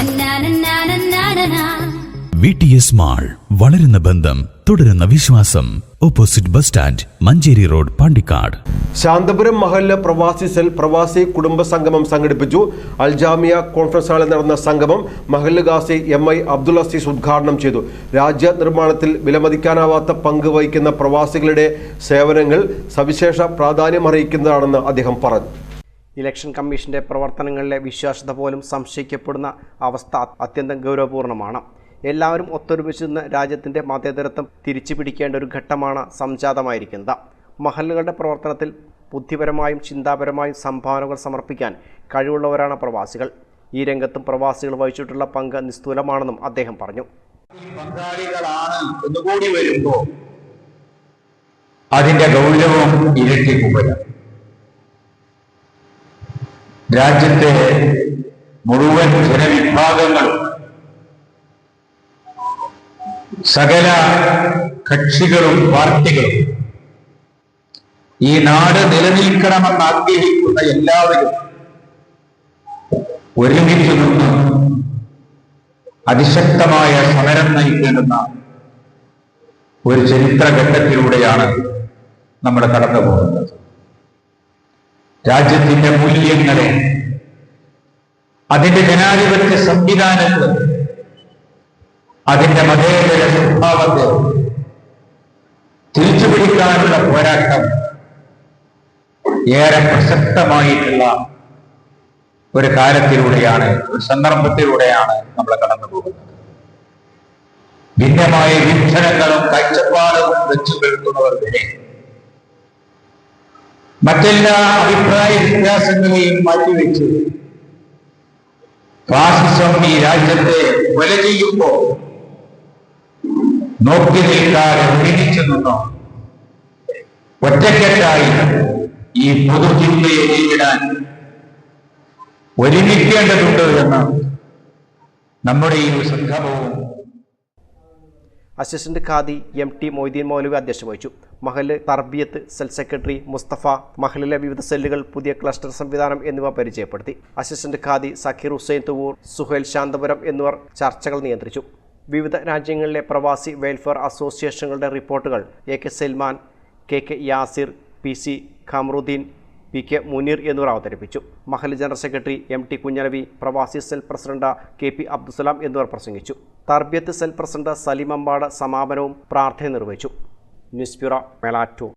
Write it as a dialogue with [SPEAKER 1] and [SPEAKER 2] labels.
[SPEAKER 1] Na-na-na-na-na-na-na.
[SPEAKER 2] V T S mall വളരുന്ന ബന്ധം തുടരുന്ന വിശ്വാസം. Opposite bus stand Manjeri road Pandikkad.
[SPEAKER 3] Santhapuram മഹല്ല് പ്രവാസി സെൽ പ്രവാസി കുടുംബ സംഗമം സംഘടിപ്പിച്ചു. അൽജാമിയ കോൺഫറൻസ് ഹാളിൽ നടന്ന സംഗമം മഹല്ല് ഗാസി എം ഐ അബ്ദുൾ അസീസ് ഉദ്ഘാടനം ചെയ്തു. രാജ്യ നിർമ്മാണത്തിൽ വിലമതിക്കാനാവാത്ത പങ്ക് വഹിക്കുന്ന പ്രവാസികളുടെ സേവനങ്ങൾ സവിശേഷ പ്രാധാന്യം അറിയിക്കുന്നതാണെന്ന് അദ്ദേഹം പറഞ്ഞു.
[SPEAKER 4] ഇലക്ഷൻ കമ്മീഷന്റെ പ്രവർത്തനങ്ങളിലെ വിശ്വാസ്യത പോലും സംശയിക്കപ്പെടുന്ന അവസ്ഥ അത്യന്തം ഗൗരവപൂർണമാണ് എല്ലാവരും ഒത്തൊരുമിച്ച് നിന്ന് രാജ്യത്തിന്റെ മതേതരത്വം തിരിച്ചു പിടിക്കേണ്ട ഒരു ഘട്ടമാണ് സംജാതമായിരിക്കുന്നത്. മഹലുകളുടെ പ്രവർത്തനത്തിൽ ബുദ്ധിപരമായും ചിന്താപരമായും സംഭാവനകൾ സമർപ്പിക്കാൻ കഴിവുള്ളവരാണ് പ്രവാസികൾ. ഈ രംഗത്തും പ്രവാസികൾ വഹിച്ചിട്ടുള്ള പങ്ക് നിസ്തൂലമാണെന്നും അദ്ദേഹം പറഞ്ഞു.
[SPEAKER 5] പങ്കാളികളാണ് വരുമ്പോൾ അതിന്റെ ഗൗരവം ഇരട്ടി ഇരട്ടിക്കുകയാണ് രാജ്യത്തെ മുഴുവൻ ജനവിഭാഗങ്ങളും സകല കക്ഷികളും പാർട്ടികളും ഈ നാട് നിലനിൽക്കണമെന്ന് ആഗ്രഹിക്കുന്ന എല്ലാവരും ഒരുമിച്ച് നിന്ന് അതിശക്തമായ സമരം നയിക്കേണ്ടുന്ന ഒരു ചരിത്രഘട്ടത്തിലൂടെയാണ് നമ്മൾ കടന്നു പോകുന്നത് രാജ്യത്തിന്റെ മൂല്യങ്ങളെ അതിന്റെ ജനാധിപത്യ സംവിധാനത്തെ അതിന്റെ മതേതര സ്വഭാവത്തെ തിരിച്ചുപിടിക്കാനുള്ള പോരാട്ടം ഏറെ പ്രസക്തമായിട്ടുള്ള ഒരു കാലത്തിലൂടെയാണ് ഒരു സന്ദർഭത്തിലൂടെയാണ് നമ്മൾ കടന്നു പോകുന്നത്. ഭിന്നമായ വീക്ഷണങ്ങളും കാഴ്ചപ്പാടുകളും വെച്ചു കേൾക്കുന്നവർ വരെ മറ്റെല്ലാ അഭിപ്രായ വ്യത്യാസങ്ങളെയും മാറ്റിവെച്ച്. ഫാസിസം ഈ രാജ്യത്തെ കൊല ചെയ്യുമ്പോ നോക്കി നിൽക്കാതെ ഒരുമിച്ചു നിന്നോ? ഒറ്റക്കെട്ടായി ഈ പൊതുചിന്തയെ നേരിടാൻ ഒരുമിക്കേണ്ടതുണ്ട് എന്ന് നമ്മുടെ ഈ സംഗമവും
[SPEAKER 4] അസിസ്റ്റന്റ് ഖാദി എം ടി മൊയ്തീൻ മൗലവി അധ്യക്ഷത വഹിച്ചു. മഹൽ തർബിയത്ത് സെൽ സെക്രട്ടറി മുസ്തഫ മഹലിലെ വിവിധ സെല്ലുകൾ പുതിയ ക്ലസ്റ്റർ സംവിധാനം എന്നിവ പരിചയപ്പെടുത്തി. അസിസ്റ്റന്റ് ഖാദി സക്കീർ ഹുസൈൻ തുവൂർ സുഹേൽ ശാന്തപുരം എന്നിവർ ചർച്ചകൾ നിയന്ത്രിച്ചു. വിവിധ രാജ്യങ്ങളിലെ പ്രവാസി വെൽഫെയർ അസോസിയേഷനുകളുടെ റിപ്പോർട്ടുകൾ A K Salman K K Yasir P C Qamaruddin P K Muneer എന്നിവർ അവതരിപ്പിച്ചു. Mahal general secretary M T Kunhanavi പ്രവാസി cell president K P Abdussalam എന്നിവർ പ്രസംഗിച്ചു. തർബിയത്ത് സെൽ പ്രസിഡന്റ് സലീം അമ്പാട് സമാപനവും പ്രാർത്ഥന നിർവഹിച്ചു. News bureau Melattur.